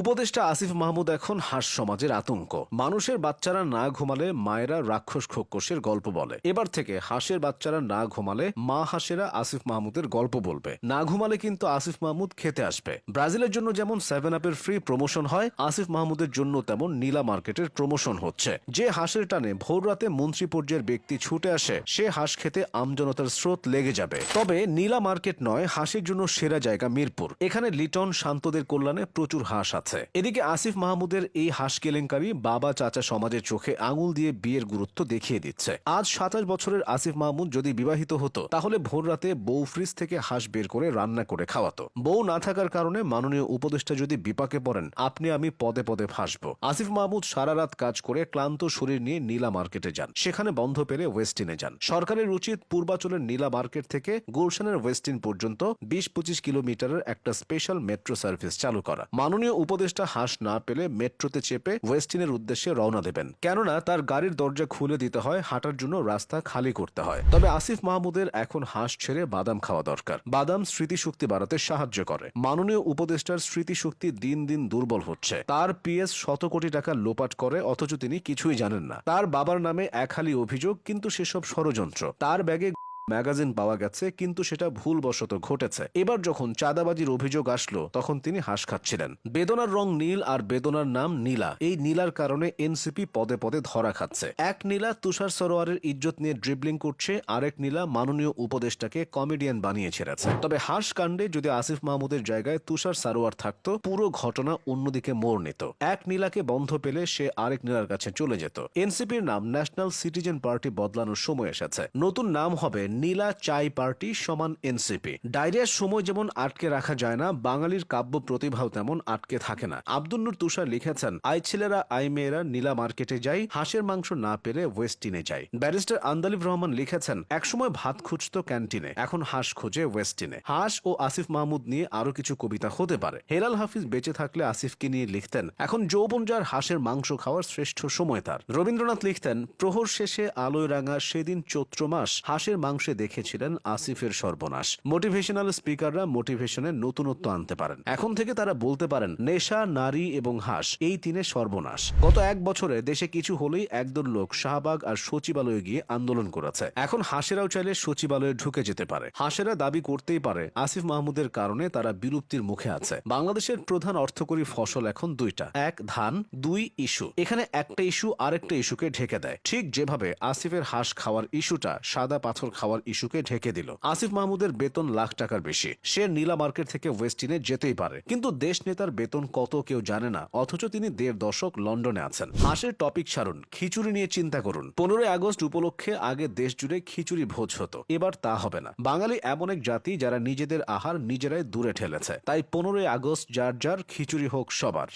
উপদেষ্টা আসিফ মাহমুদ এখন হাঁস সমাজের আতঙ্ক। মানুষের বাচ্চারা না ঘুমালে মায়েরা রাক্ষস খোকসের গল্প বলে। এবার থেকে হাঁসের বাচ্চারা না ঘুমালে মা হাঁসেরা আসিফ মাহমুদের গল্প বলবে। না ঘুমালে কিন্তু আসিফ মাহমুদ খেতে আসবে। ব্রাজিলের জন্য যেমন সেভেন আপের ফ্রি প্রমোশন হয়, আসিফ মাহমুদের জন্য তেমন নীলা মার্কেটের প্রমোশন হচ্ছে। যে হাঁসের টানে ভোর রাতে মন্ত্রী পর্যায়ের ব্যক্তি ছুটে আসে, সে হাঁস খেতে আমজনতার স্রোত লেগে যাবে। তবে নীলা মার্কেট নয়, হাঁসের জন্য সেরা জায়গা মিরপুর। এখানে লিটন শান্তদের কল্যাণে প্রচুর হাঁস আছে। এদিকে আসিফ মাহমুদের এই হাঁস কেলেঙ্কারি বাবা চাচা সমাজের চোখে আঙুল দিয়ে বিয়ের গুরুত্ব দেখিয়ে দিচ্ছে। আজ সাতাশ বছরের আসিফ মাহমুদ যদি বিবাহিত হতো, তাহলে ভোর রাতে বউ ফ্রিজ থেকে হাঁস বের করে রান্না করে খাওয়াতো। বউ না থাকার কারণে মাননীয় উপদেষ্টা যদি বিপাকে পড়েন, আপনি আমি পদে পদে ফাঁসবো। আসিফ মাহমুদ সারা রাত কাজ করে ক্লান্ত শরীর নিয়ে নীলা মার্কেটে যান। সেখানে বন্ধ পেলে ওয়েস্টিনে যান। সরকারের উচিত পূর্বাচলের নীলা মার্কেট থেকে গুলশানের ওয়েস্টিন পর্যন্ত বিশ পঁচিশ কিলোমিটারের একটা স্পেশাল মেট্রো সার্ভিস চালু করা। মাননীয় উপদেষ্টা হাঁস না পেলে মেট্রোতে চেপে ওয়েস্টিনের উদ্দেশ্যে রওনা দেবেন। কেননা তার গাড়ির দরজা খুলে দিতে হয়, হাঁটার জন্য রাস্তা খালি করতে হয়। তবে আসিফ মাহমুদের এখন হাঁস ছেড়ে বাদাম খাওয়া দরকার। বাদাম স্মৃতিশক্তি বাড়াতে সাহায্য করে। মাননীয় উপদেষ্টার স্মৃতিশক্তি দিন দিন দুর্বল হচ্ছে। তার পিএস শত কোটি টাকা লোপাট করে, অথচ তিনি কিছুই জানেন না। তার বাবার নামে একহালি অভিযোগ, কিন্তু সেসব ষড়যন্ত্র। তার ব্যাগে ম্যাগাজিন পাওয়া গেছে, কিন্তু সেটা ভুলবশত ঘটেছে। এবার যখন চাঁদাবাজির অভিযোগ আসলো, তখন তিনি হাঁস খাচ্ছিলেন। বেদনার রং নীল আর বেদনার নাম নীলা। এই নীলার কারণে এনসিপি পদে পদে ধরা খাচ্ছে। এক নীলা তুষার সরোয়ারের ইজ্জত নিয়ে ড্রিবলিং করছে, আরেক নীলা মাননীয় উপদেষ্টাকে কমেডিয়ান বানিয়ে ছেড়েছে। তবে হাঁস কাণ্ডে যদি আসিফ মাহমুদের জায়গায় তুষার সারোয়ার থাকতো, পুরো ঘটনা অন্যদিকে মোড় নিত। এক নীলাকে বন্ধ পেলে সে আরেক নীলার কাছে চলে যেত। এনসিপির নাম ন্যাশনাল সিটিজেন পার্টি বদলানোর সময় এসেছে। নতুন নাম হবে নীলা চাই পার্টি সমান এনসিপি। ডায়রিয়ার সময় যেমন আটকে রাখা যায় না, বাঙালির কাব্য প্রতিভাও তেমন আটকে থাকে না। আব্দুল তুষার লিখেছেন, আই ছেলেরা, আই মেয়েরা, নীলা মার্কেটে যাই, হাঁসের মাংস না পেলে ওয়েস্টিনে যাই। ব্যারিস্টার আন্দালিব রহমান লিখেছেন, একসময় ভাত খুঁজতো ক্যান্টিনে, এখন হাঁস খোঁজে ওয়েস্টিনে হাঁস ও আসিফ মাহমুদ নিয়ে আরও কিছু কবিতা হতে পারে। হেলাল হাফিজ বেঁচে থাকলে আসিফকে নিয়ে লিখতেন, এখন যৌবন যার, হাঁসের মাংস খাওয়ার শ্রেষ্ঠ সময় তার। রবীন্দ্রনাথ লিখতেন, প্রহর শেষে আলোয় রাঙা সেদিন চৈত্র মাস, হাঁসের মাংসে দেখেছিলেন আসিফের সর্বনাশ। মোটিভেশনাল স্পিকাররা মোটিভেশনে নতুনত্ব আনতে পারেন। এখন থেকে তারা বলতে পারেন, নেশা, নারী এবং হাঁস, এই তিনে সর্বনাশ। গত এক বছরে দেশে কিছু হলেই একদল লোক শাহবাগ আর সচিবালয়ে গিয়ে আন্দোলন করেছে। এখন হাঁসেরাও চাইলে সচিবালয়ে ঢুকে যেতে পারে। হাঁসেরা দাবি করতেই পারে, আসিফ মাহমুদের কারণে তারা বিলুপ্তির মুখে আছে। বাংলাদেশের প্রধান অর্থকরী ফসল এখন দুইটা। এক, ধান, দুই, ইস্যু। এখানে একটা ইস্যু আরেকটা ইস্যুকে ঢেকে দেয়। ঠিক যেভাবে আসিফের হাঁস খাওয়ার ইস্যুটা সাদা পাথর খাওয়ার ইস্যুকে ঢেকে দিল। আসিফ মাহমুদের বেতন লাখ টাকার বেশি। সে নীলা মার্কেট থেকে ওয়েস্টিনে যেতেই পারে। কিন্তু দেশ নেতার বেতন কত কেউ জানে না, অথচ তিনি দেড় দশক লন্ডনে আছেন। হাঁসের টপিক ছাড়ুন, খিচুড়ি নিয়ে চিন্তা করুন। পনেরোই আগস্ট উপলক্ষে আগে দেশ জুড়ে খিচুড়ি ভোজ হতো। এবার তা হবে না। বাঙালি এমন এক জাতি যারা নিজেদের আহার নিজেরাই দূরে ঠেলেছে। তাই পনেরোই আগস্ট যার যার খিচুড়ি হোক সবার।